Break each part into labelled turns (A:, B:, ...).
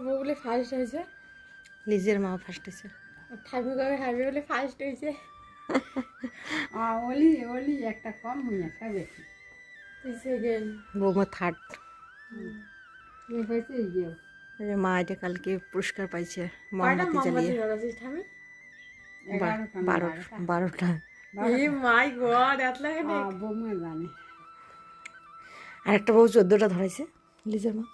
A: বলে ফার্স্ট হয়েছে।
B: লিজের মা ফার্স্ট হয়েছে।
A: ঠাকুর করে হারবে বলে ফার্স্ট হয়েছে।
C: ওলি ওলি একটা কম হয়ে বেশি
B: বৌমা থার্ড মা এটা কালকে পুরস্কার পাইছে মোমবাতি জ্বালিয়ে বারো
C: বারোটা?
A: মাই গড এত লাগে
C: বৌমা জানে।
B: আর একটা বউ চোদ্দোটা ধরাইছে লিজের মা।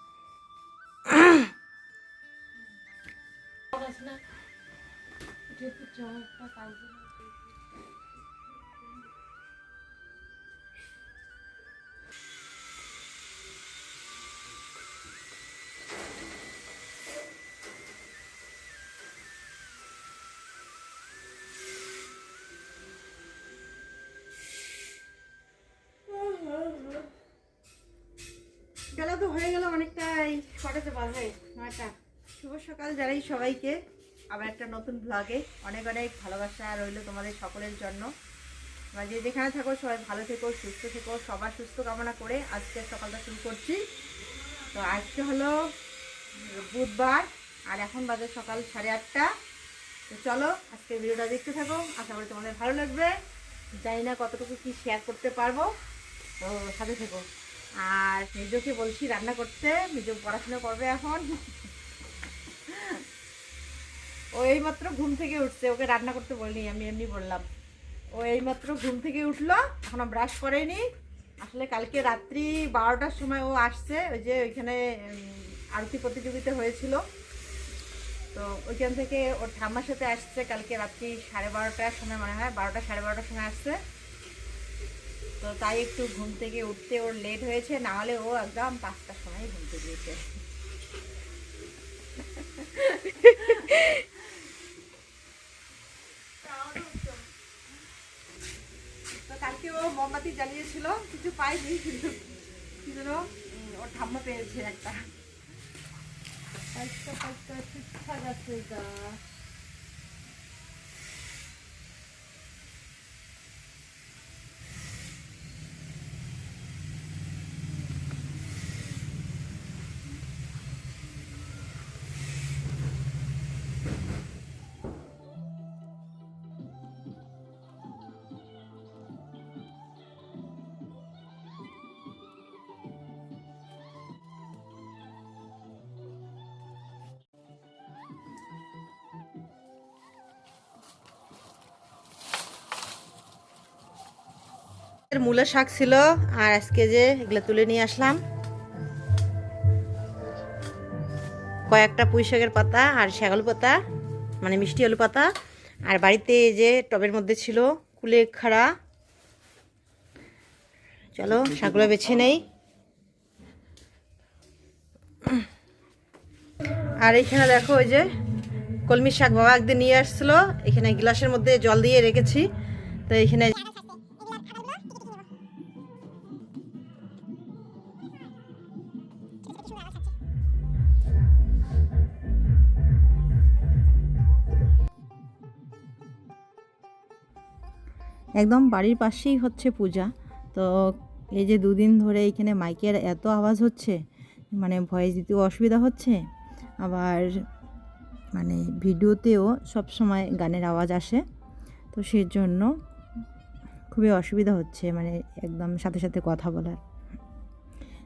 B: বেলা তো হয়ে গেল অনেকটাই কটাতে বাজে নয়টা। শুভ সকাল জানাই সবাইকে। আবার একটা নতুন ব্লগে অনেক অনেক ভালোবাসা রইল তোমাদের সকলের জন্য। যে যেখানে থাকো, সবাই ভালো থেকো, সুস্থ থেকো, সবার সুস্থ কামনা করে আজকে সকালটা শুরু করছি। তো আজকে হলো বুধবার, আর এখন বাজে সকাল সাড়ে আটটা। তো চলো আজকে ভিডিওটা দেখতে থাকো। আশা করি তোমাদের ভালো লাগবে। জানি না কতটুকু কি শেয়ার করতে পারব। তো সাথে থেকো। আর মেজোকে বলছি রান্না করতে। মেজো পড়াশোনা করবে এখন। ও এইমাত্র ঘুম থেকে উঠছে, ওকে রান্না করতে বলিনি, আমি এমনি বললাম। ও এইমাত্র ঘুম থেকে উঠল, এখনও ব্রাশ করেনি। আসলে কালকে রাত্রি বারোটার সময় ও আসছে, ওই যে ওইখানে আরতি প্রতিযোগিতা হয়েছিল। তো ওইখান থেকে ওর ঠাম্মার সাথে আসছে, কালকে রাত্রি সাড়ে বারোটার সময় মনে হয়, বারোটা সাড়ে বারোটার সময় আসছে। তো তাই একটু ঘুম থেকে উঠতে ওর লেট হয়েছে, না হলে ও একদম পাঁচটার সময় ঘুম থেকে উঠে। তো কালকে ও মোমবাতি জ্বালিয়েছিল কিছু পাইনি কিন্তু ওর ঠাম্মা পেয়েছে একটা। মূলা শাক ছিল, আর আজকে যে এগুলো তুলে নিয়ে আসলাম। কয়েকটা পুঁই শাকের পাতা আর শ্যাগল পাতা মানে মিষ্টি আলু পাতা। আর বাড়িতে যে টবের মধ্যে ছিল কুলে খাড়া। চলো শাকগুলো বেছে নেই। আর এখানে দেখো ওই যে কলমি শাক বাবা একদিন নিয়ে আসছিল। এখানে গ্লাসের মধ্যে জল দিয়ে রেখেছি। তো এখানে একদম বাড়ির পাশেই হচ্ছে পূজা। তো এই যে দুদিন ধরে এখানে মাইকের এত আওয়াজ হচ্ছে মানে ভয়েস দিতেও অসুবিধা হচ্ছে। আবার মানে ভিডিওতেও সব সময় গানের আওয়াজ আসে। তো সেই জন্য খুবই অসুবিধা হচ্ছে মানে একদম সাথে সাথে কথা বলার।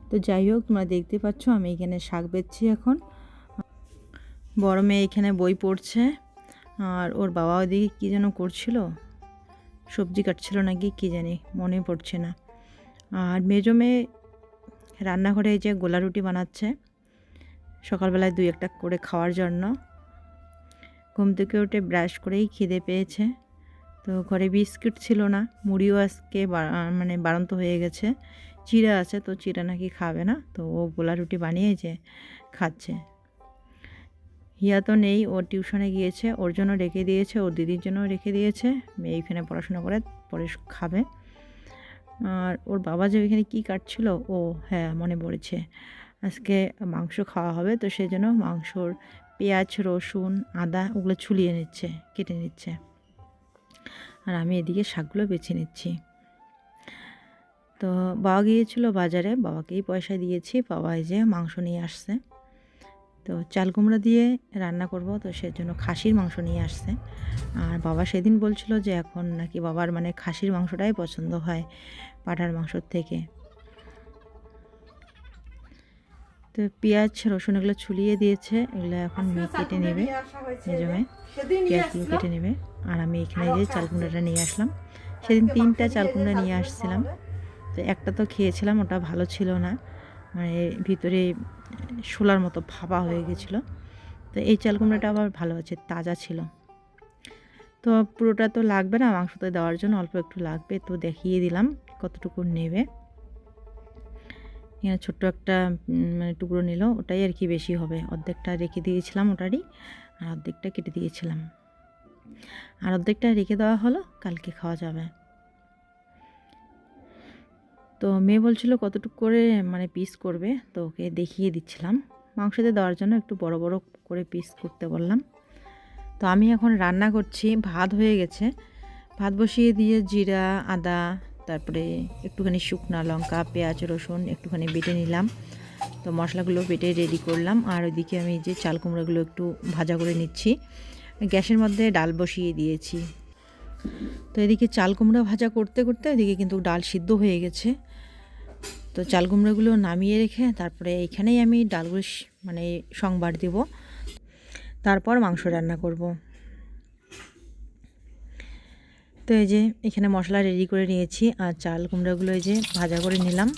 B: তো যাই হোক, তোমরা দেখতে পাচ্ছ আমি এখানে শাক বেচছি এখন। বড় মেয়ে এখানে বই পড়ছে, আর ওর বাবা ওদিকে কী যেন করছিল? সবজি কাটছিল নাকি কি জানি, মনে পড়ছে না। আর মেজো মেয়ে রান্নাঘরে যে গোলা রুটি বানাচ্ছে, সকালবেলায় দুই একটা করে খাওয়ার জন্য। ঘুম থেকে উঠে ব্রাশ করেই খিদে পেয়েছে। তো ঘরে বিস্কিট ছিল না, মুড়িও আজকে মানে বাড়ন্ত হয়ে গেছে। চিড়া আছে, তো চিড়া নাকি খাবে না, তো ও গোলা রুটি বানিয়ে যে খাচ্ছে। হিয়া তো নেই ওর টিউশনে গিয়েছে, ওর জন্য রেখে দিয়েছে, ওর দিদির জন্য রেখে দিয়েছে, মেয়ে এখানে পড়াশোনা করে, পরে খাবে। আর ওর বাবা যে ওইখানে কী কাটছিল, ও হ্যাঁ মনে পড়েছে। আজকে মাংস খাওয়া হবে, তো সেই জন্য মাংসর পেঁয়াজ, রসুন, আদা ওগুলো ছুলিয়ে নিচ্ছে, কেটে নিচ্ছে। আর আমি এদিকে শাকগুলো বেছে নিচ্ছি। তো বাবা গিয়েছিল বাজারে, বাবাকেই পয়সা দিয়েছি, বাবা এই যে মাংস নিয়ে আসছে। তো চাল কুমড়া দিয়ে রান্না করব তো সেজন্য খাসির মাংস নিয়ে আসছে। আর বাবা সেদিন বলছিল যে এখন নাকি বাবার মানে খাসির মাংসটাই পছন্দ হয় পাঠার মাংসর থেকে। তো পেঁয়াজ রসুন এগুলো ছুলিয়ে দিয়েছে এগুলো এখন মেয়ে কেটে নেবে নিজমে পেঁয়াজগুলো কেটে নেবে। আর আমি এখানে যে চাল কুমড়াটা নিয়ে আসলাম সেদিন তিনটা চাল কুমড়া নিয়ে আসছিলাম। তো একটা তো খেয়েছিলাম ওটা ভালো ছিল না। মানে ভিতরে শোলার মতো ভাপা হয়ে গেছিল। তো এই চাল কুমড়াটা আবার ভালো আছে, তাজা ছিল। তো পুরোটা তো লাগবে না মাংসতে দেওয়ার জন্য অল্প একটু লাগবে, তো দেখিয়ে দিলাম কতটুকু নেবে। এখানে ছোট্ট একটা মানে টুকরো নিল, ওটাই আর কি বেশি হবে। অর্ধেকটা রেখে দিয়েছিলাম ওটারই, আর অর্ধেকটা কেটে দিয়েছিলাম। আর অর্ধেকটা রেখে দেওয়া হলো, কালকে খাওয়া যাবে। তো মেয়ে বলছিল কতটুকু করে মানে পিস করবে, তো ওকে দেখিয়ে দিচ্ছিলাম। মাংসতে দেওয়ার জন্য একটু বড় বড় করে পিস করতে বললাম। তো আমি এখন রান্না করছি, ভাত হয়ে গেছে। ভাত বসিয়ে দিয়ে জিরা, আদা, তারপরে একটুখানি শুকনা লঙ্কা, পেঁয়াজ, রসুন একটুখানি বেটে নিলাম। তো মশলাগুলো বেটে রেডি করলাম। আর ওইদিকে আমি যে চাল কুমড়োগুলো একটু ভাজা করে নিচ্ছি, গ্যাসের মধ্যে ডাল বসিয়ে দিয়েছি। তো এদিকে চাল কুমড়া ভাজা করতে করতে এদিকে কিন্তু ডাল সিদ্ধ হয়ে গেছে। তো চাল কুমড়োগুলো নামিয়ে রেখে তারপরে এইখানেই আমি ডালগুলো মানে সংবার দেব। তারপর মাংস রান্না করব। তো এই যে এখানে মশলা রেডি করে নিয়েছি আর চাল কুমড়োগুলো এই যে ভাজা করে নিলাম।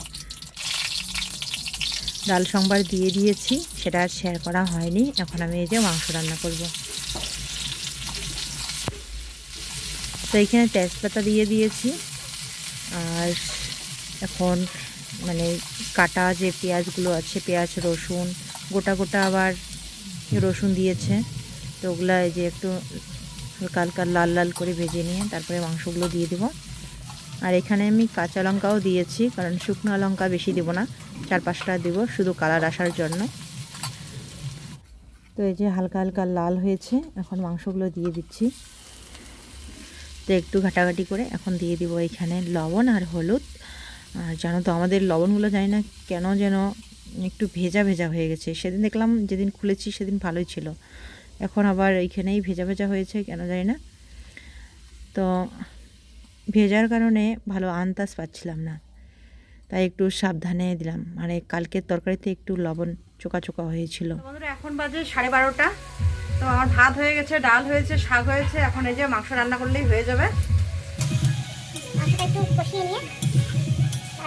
B: ডাল সংবার দিয়ে দিয়েছি, সেটা আর শেয়ার করা হয়নি। এখন আমি এই যে মাংস রান্না করব। তো এখানে তেজপাতা দিয়ে দিয়েছি। আর এখন মানে কাটা যে পেঁয়াজগুলো আছে, পেঁয়াজ, রসুন, গোটা গোটা আবার রসুন দিয়েছে। তো ওগুলা এই যে একটু হালকা হালকা লাল লাল করে ভেজে নিয়ে তারপরে মাংসগুলো দিয়ে দেবো। আর এখানে আমি কাঁচা লঙ্কাও দিয়েছি, কারণ শুকনো লঙ্কা বেশি দেবো না, চার পাঁচটা দেবো শুধু কালার আসার জন্য। তো এই যে হালকা হালকা লাল হয়েছে, এখন মাংসগুলো দিয়ে দিচ্ছি। তো একটু ঘাটাঘাটি করে এখন দিয়ে দিব এখানে লবণ আর হলুদ। আর জানো তো আমাদের লবণগুলো জানি না কেন যেন একটু ভেজা ভেজা হয়ে গেছে। সেদিন দেখলাম যেদিন খুলেছি সেদিন ভালোই ছিল। এখন আবার এইখানেই ভেজা ভেজা হয়েছে কেন জানি না। তো ভেজার কারণে ভালো আন্দাজ পাচ্ছিলাম না। তাই একটু সাবধানে দিলাম। মানে কালকের তরকারিতে একটু লবণ চোকা চোকা হয়েছিল।
D: বন্ধুরা এখন বাজে সাড়ে বারোটা। তো আমার ভাত হয়ে গেছে ডাল হয়েছে শাক হয়েছে। এখন এই যে মাংস রান্না করলেই হয়ে যাবে।
E: মাংসটা একটু কষিয়ে নিয়ে।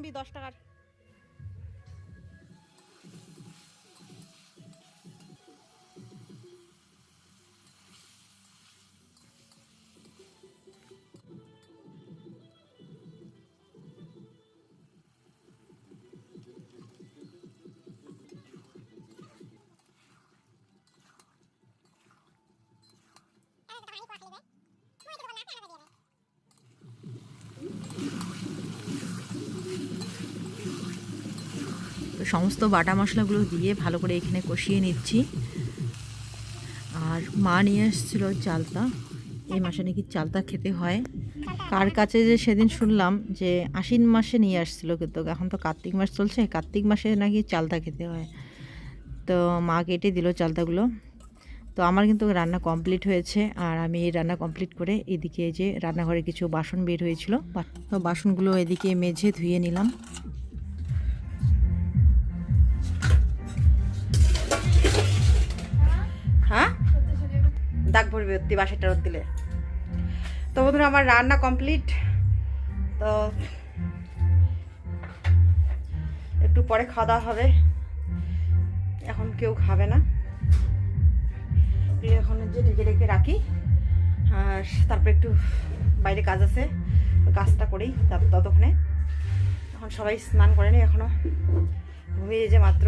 E: দশ
D: দশ টাকার
B: সমস্ত বাটা মশলাগুলো দিয়ে ভালো করে এখানে কষিয়ে নিচ্ছি। আর মা নিয়ে এসেছিল চালতা। এই মাসে নাকি চালতা খেতে হয়। কার কাছে যে সেদিন শুনলাম যে আশ্বিন মাসে নিয়ে আসছিল কিন্তু এখন তো কার্তিক মাস চলছে, কার্তিক মাসে নাকি চালতা খেতে হয়। তো মা কেটে দিল চালতাগুলো। তো আমার কিন্তু রান্না কমপ্লিট হয়েছে আর আমি এই রান্না কমপ্লিট করে এদিকে যে রান্নাঘরে কিছু বাসন বের হয়েছিল। তো বাসনগুলো এদিকে মেঝে ধুয়ে নিলাম।
D: দাগ ভরবি ওত্তি বাসেরটা রোদ দিলে। তো বন্ধুরা, আমার রান্না কমপ্লিট তো একটু পরে খাওয়া দাওয়া হবে। এখন কেউ খাবে না। এখন যে ডেকে ডেকে রাখি। আর তারপরে একটু বাইরে কাজ আছে কাজটা করেই তার ততক্ষণে। এখন সবাই স্নান করেনি এখনও ঘুমিয়ে যে মাত্র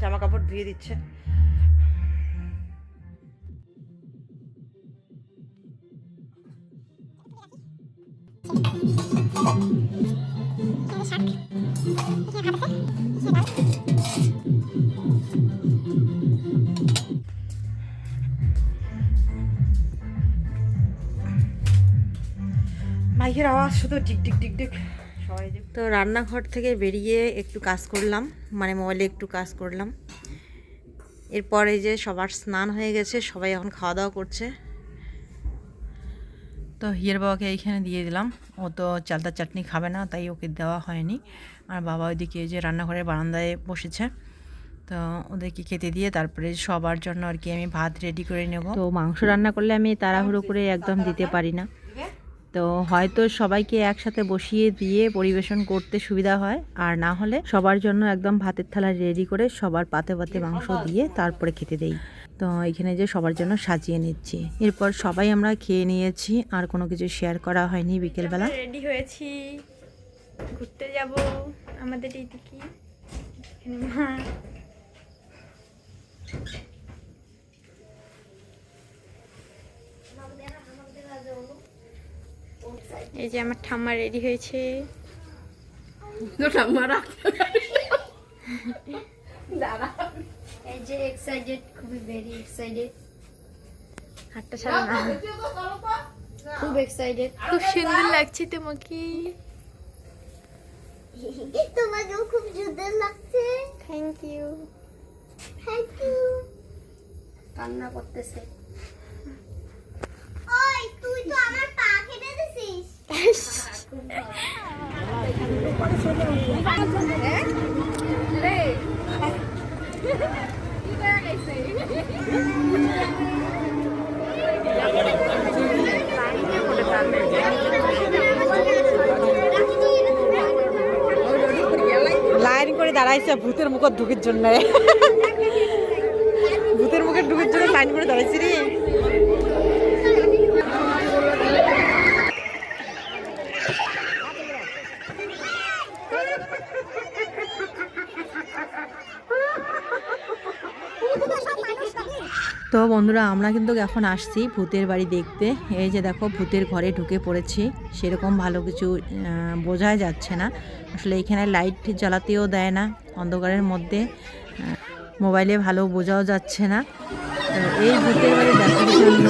D: জামা কাপড় ধুয়ে দিচ্ছে। মাইকের আওয়াজ শুধু ডিক ডিক ডিক ডিক সবাই তো রান্নাঘর থেকে বেরিয়ে একটু কাজ করলাম মানে মোবাইলে একটু কাজ করলাম। এরপরে যে সবার স্নান হয়ে গেছে, সবাই এখন খাওয়া দাওয়া করছে।
B: তো হিয়ের বাবাকে এইখানে দিয়ে দিলাম। ও তো চালতা চাটনি খাবে না, তাই ওকে দেওয়া হয়নি। আর বাবা ওইদিকে যে রান্নাঘরের বারান্দায় বসেছে। তো ওদেরকে খেতে দিয়ে তারপরে সবার জন্য আর কি আমি ভাত রেডি করে নেব। তো মাংস রান্না করলে আমি তাড়াহুড়ো করে একদম দিতে পারি না। তো হয়তো সবাইকে একসাথে বসিয়ে দিয়ে পরিবেশন করতে সুবিধা হয়। আর না হলে সবার জন্য একদম ভাতের থালা রেডি করে সবার পাতে পাতে মাংস দিয়ে তারপরে খেতে দেই। তো এখানে যে সবার জন্য সাজিয়ে নিচ্ছি। এরপর সবাই আমরা খেয়ে নিয়েছি আর কোনো কিছু শেয়ার করা হয়নি বিকেলবেলা।
A: রেডি হয়েছি। ঘুরতে যাব আমাদের এইদিকে। এই যে আমার ঠাম্মা রেডি হয়েছে।
E: এই যে এক্সাইটেড খুবই ভেরি এক্সাইটেড
A: হাতটা ছাড়া না।
E: খুব এক্সাইটেড
A: খুব সুন্দর লাগছে তোমাকে।
E: তোমাকেও খুব সুন্দর লাগছে।
A: থ্যাংক ইউ
E: থ্যাংক ইউ কান্না করতেছে। ওই তুই তো আমার পা কেটে দিছিস।
D: লাইন করে দাঁড়াইছে, ভূতের মুখত ঢুকির জন্য। ভূতের মুখে ঢুকির জন্য লাইন করে দাঁড়াইছি রে।
B: বন্ধুরা, আমরা কিন্তু এখন আসছি ভূতের বাড়ি দেখতে। এই যে দেখো, ভূতের ঘরে ঢুকে পড়েছি। সেরকম ভালো কিছু বোঝাই যাচ্ছে না। আসলে এখানে লাইট জ্বালাতেও দেয় না, অন্ধকারের মধ্যে। মোবাইলে ভালো বোঝাও যাচ্ছে না। এই ভূতের বাড়ি দেখার জন্য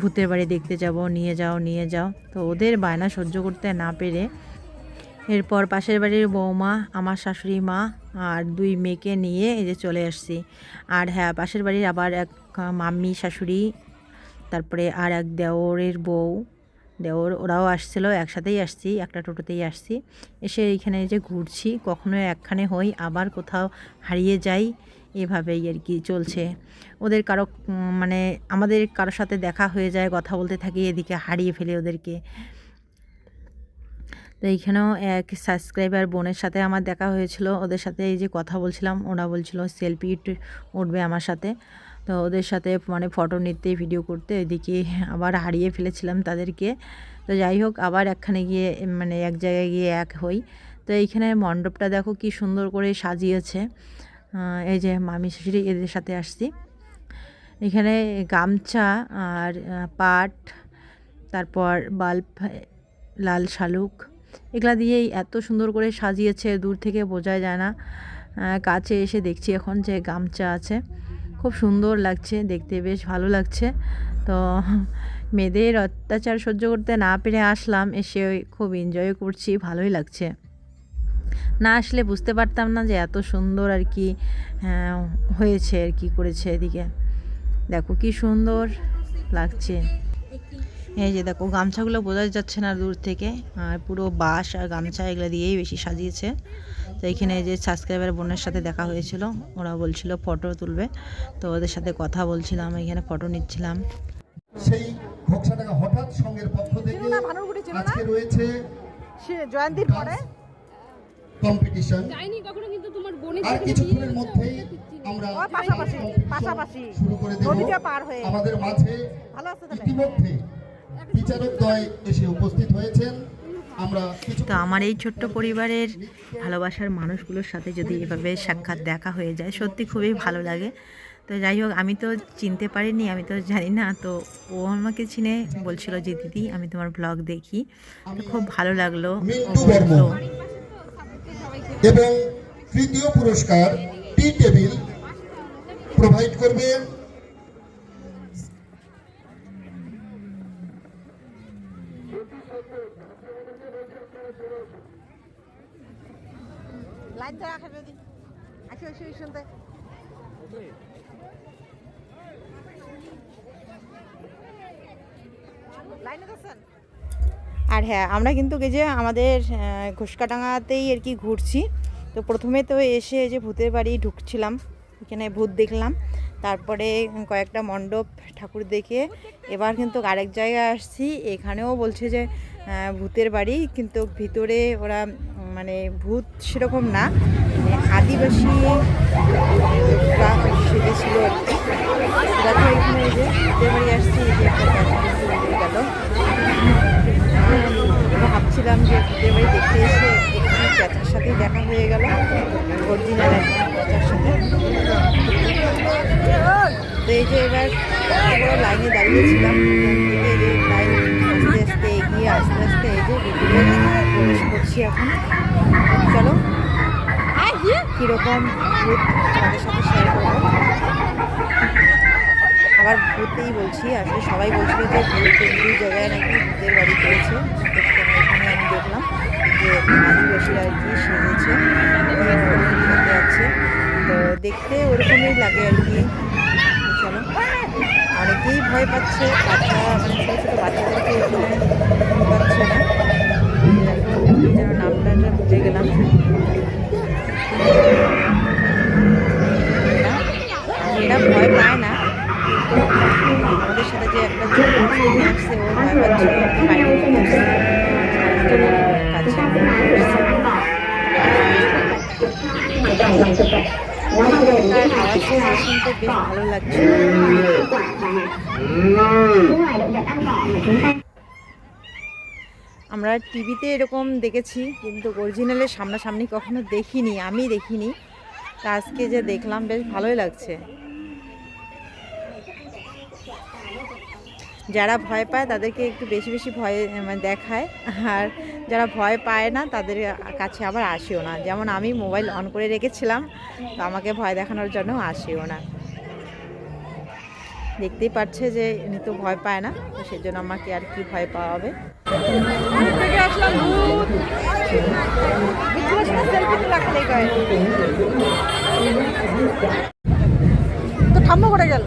B: ভূতের বাড়ি দেখতে যাব, নিয়ে যাও নিয়ে যাও। তো ওদের বায়না সহ্য করতে না পেরে এরপর পাশের বাড়ির বৌমা আমার শাশুড়ি মা আর দুই মেয়েকে নিয়ে এই যে চলে আসছি। আর হ্যাঁ পাশের বাড়ির আবার এক মাম্মি, শাশুড়ি, তারপরে আর এক দেওরের বউ। দেওর, ওরাও আসছিল, একসাথেই আসছি, একটা টোটোতেই আসছি। এসে এইখানে যে ঘুরছি কখনো একখানে হই, আবার কোথাও হারিয়ে যাই, এভাবেই আর কি চলছে। ওদের কারও মানে আমাদের কারোর সাথে দেখা হয়ে যায়, কথা বলতে থাকি, এদিকে হারিয়ে ফেলে ওদেরকে। তো এইখানেও এক সাবস্ক্রাইবার বোনের সাথে আমার দেখা হয়েছিল। ওদের সাথে এই যে কথা বলছিলাম, ওরা বলছিল সেলফি উঠবে আমার সাথে। তো ওদের সাথে মানে ফটো নিতে ভিডিও করতে এদিকে আবার হারিয়ে ফেলেছিলাম তাদেরকে। তো যাই হোক, আবার একখানে গিয়ে মানে এক জায়গায় গিয়ে এক হই। তো এইখানে মণ্ডপটা দেখো কি সুন্দর করে সাজিয়েছে। এই যে মামি শাশুড়ি, এদের সাথে আসছি। এখানে গামছা আর পাট, তারপর বাল্ব, লাল শালুক এগুলা দিয়েই এত সুন্দর করে সাজিয়েছে, দূর থেকে বোঝা যায় না। কাছে এসে দেখছি এখন যে গামছা আছে। খুব সুন্দর লাগছে, দেখতে বেশ ভালো লাগছে। তো মেয়েদের অত্যাচার সহ্য করতে না পেরে আসলাম, এসে খুব এনজয় করছি, ভালোই লাগছে। না আসলে বুঝতে পারতাম না যে এত সুন্দর আর কি হয়েছে আর কি করেছে এদিকে। দেখো কি সুন্দর লাগছে। এই যে দেখো গামছাগুলো বোঝা যাচ্ছে না দূর থেকে আর পুরো বাঁশ আর গামছা এগুলো দিয়েই বেশি সাজিয়েছে। তো এখানে এই যে সাবস্ক্রাইবার বোনের সাথে দেখা হয়েছিল ওরা বলছিল ফটো তুলবে। তো ওদের সাথে কথা বলছিলাম এখানে ফটো নিচ্ছিলাম।
F: সেই হঠাৎ সঙ্গের পক্ষ থেকে আজকে রয়েছে
D: সে জয়ন্তীর পরে?
F: কম্পিটিশন আর কিছুক্ষণের মধ্যেই আমরা
D: পাশাপাশি, পাশাপাশি।
F: শুরু করে দেব।
D: নদীটা পার হয়ে।
F: আমাদের মাঝে
D: ভালো আছে তাহলে।
F: ইতিমধ্যে বিচারকদ্বয় এসে উপস্থিত হয়েছেন।
B: তো আমার এই ছোট্ট পরিবারের ভালোবাসার মানুষগুলোর সাথে যদি এভাবে সাক্ষাৎ দেখা হয়ে যায় সত্যি খুবই ভালো লাগে। তো যাই হোক আমি তো চিনতে পারিনি আমি তো জানি না। তো ও আমাকে চিনে বলছিল যে দিদি আমি তোমার ব্লগ দেখি। তো খুব ভালো লাগল।
F: এবং তৃতীয় পুরস্কার টি টেবিল প্রোভাইড করবে।
D: আর হ্যাঁ আমরা কিন্তু যে আমাদের ঘোষকাডাঙ্গাতেই আর কি ঘুরছি। তো প্রথমে তো এসে যে ভূতের বাড়ি ঢুকছিলাম, এখানে ভূত দেখলাম। তারপরে কয়েকটা মণ্ডপ ঠাকুর দেখে এবার কিন্তু আরেক জায়গায় আসছি। এখানেও বলছে যে ভূতের বাড়ি, কিন্তু ভিতরে ওরা মানে ভূত সেরকম না। মানে আদিবাসী এখানে যে ভাবছিলাম যে বাড়ি দেখতে এসে প্যাঁচার সাথেই দেখা হয়ে গেল। অরিজিনাল প্যাঁচার সাথে। তো এই যে এবার লাইনে দাঁড়িয়েছিলাম। করছি এখন। চলো। কীরকম ভূত আবার ভূতেই বলছি, আসলে সবাই বলছিল যে ভূত দুই জায়গায় নাকি ভূতের বাড়ি করেছে এখানে আমি দেখলাম যে আদিবাসীরা আর কি সেজেছে আছে। তো দেখতে ওরকমই লাগে আর কি। চলো। অনেকেই ভয় পাচ্ছে বাচ্চা মানে ছোটো ছোটো বাচ্চাদেরকে এখানে টিভিতে এরকম দেখেছি, কিন্তু অরিজিনালের সামনাসামনি কখনো দেখিনি, আমি দেখিনি। তা আজকে যে দেখলাম, বেশ ভালোই লাগছে। যারা ভয় পায়, তাদেরকে একটু বেশি বেশি ভয় মানে দেখায়। আর যারা ভয় পায় না, তাদের কাছে আবার আসেও না। যেমন আমি মোবাইল অন করে রেখেছিলাম, তো আমাকে ভয় দেখানোর জন্য আসেও না। দেখতেই পাচ্ছে যে ইনি তো ভয় পায় না সেজন্য আমাকে আর কি ভয় পাওয়া হবে। তো ঠাম্মা করে গেল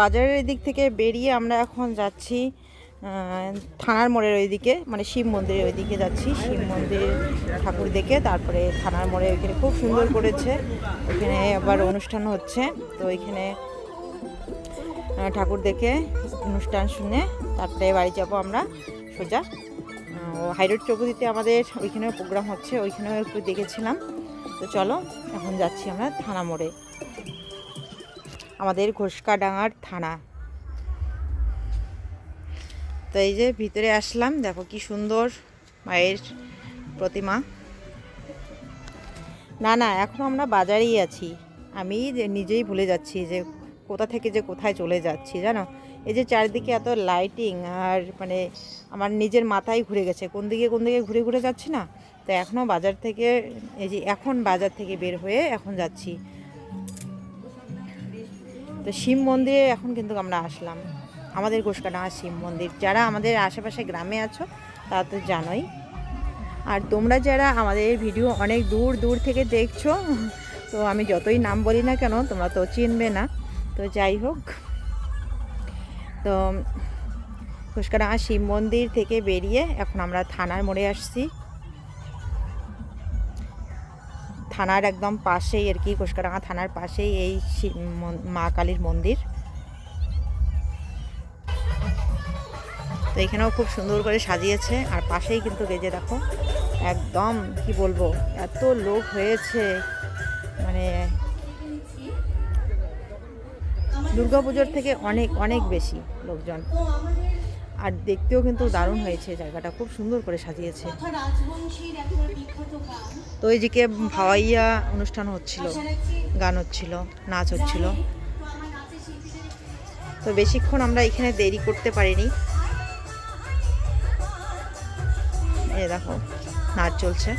D: বাজারের দিক থেকে বেরিয়ে আমরা এখন যাচ্ছি থানার মোড়ের ওইদিকে মানে শিব মন্দিরের ওইদিকে যাচ্ছি। শিব মন্দির ঠাকুর দেখে তারপরে থানার মোড়ে ওইখানে খুব সুন্দর করেছে। ওইখানে আবার অনুষ্ঠান হচ্ছে। তো ওইখানে ঠাকুর দেখে অনুষ্ঠান শুনে তারপরে বাড়ি যাব আমরা সোজা। হাইরোড চৌপতিতে আমাদের ওইখানেও প্রোগ্রাম হচ্ছে, ওইখানেও একটু দেখেছিলাম। তো চলো, এখন যাচ্ছি আমরা থানা মোড়ে। আমাদের ঘোষকাডাঙ্গার থানা। তো এই যে ভিতরে আসলাম, দেখো কি সুন্দর মায়ের প্রতিমা। না না, এখন আমরা বাজারেই আছি। আমি নিজেই ভুলে যাচ্ছি যে কোথা থেকে যে কোথায় চলে যাচ্ছি, জানো? এই যে চারিদিকে এত লাইটিং আর মানে আমার নিজের মাথায় ঘুরে গেছে। কোন দিকে কোন দিকে ঘুরে ঘুরে যাচ্ছি না? তো এখনও বাজার থেকে, এই যে এখন বাজার থেকে বের হয়ে এখন যাচ্ছি। তো শিব মন্দিরে এখন কিন্তু আমরা আসলাম। আমাদের ঘোষকাডাঙ্গা শিব মন্দির। যারা আমাদের আশেপাশে গ্রামে আছো, তারা তো জানোই। আর তোমরা যারা আমাদের ভিডিও অনেক দূর দূর থেকে দেখছ, তো আমি যতই নাম বলি না কেন, তোমরা তো চিনবে না। তো যাই হোক। তো ঘোষকাডাঙ্গা শিব মন্দির থেকে বেরিয়ে এখন আমরা থানার মোড়ে আসছি। থানার একদম পাশেই আর কি ঘোষকাডাঙ্গা থানার পাশেই এই মা কালীর মন্দির। তো এখানেও খুব সুন্দর করে সাজিয়েছে, আর পাশেই কিন্তু গেজে দেখো, একদম কি বলব, এত লোক হয়েছে মানে দুর্গাপুজোর থেকে অনেক অনেক বেশি লোকজন। আর দেখতেও কিন্তু দারুণ হয়েছে জায়গাটা খুব সুন্দর করে সাজিয়েছে। তো এইদিকে ভাওয়াইয়া অনুষ্ঠান হচ্ছিল গান হচ্ছিল নাচ হচ্ছিল। তো বেশিক্ষণ আমরা এখানে দেরি করতে পারিনি। এই দেখো নাচ চলছে।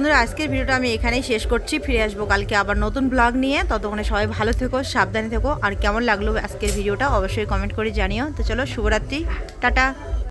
D: বন্ধুরা, আজকের ভিডিওটা আমি এখানেই শেষ করছি। ফিরে আসব কালকে আবার নতুন ব্লগ নিয়ে। ততক্ষণে সবাই ভালো থেকো, সাবধানে থেকো। আর কেমন লাগল আজকের ভিডিওটা অবশ্যই কমেন্ট করে জানিও। তো চলো, শুভরাত্রি, টাটা।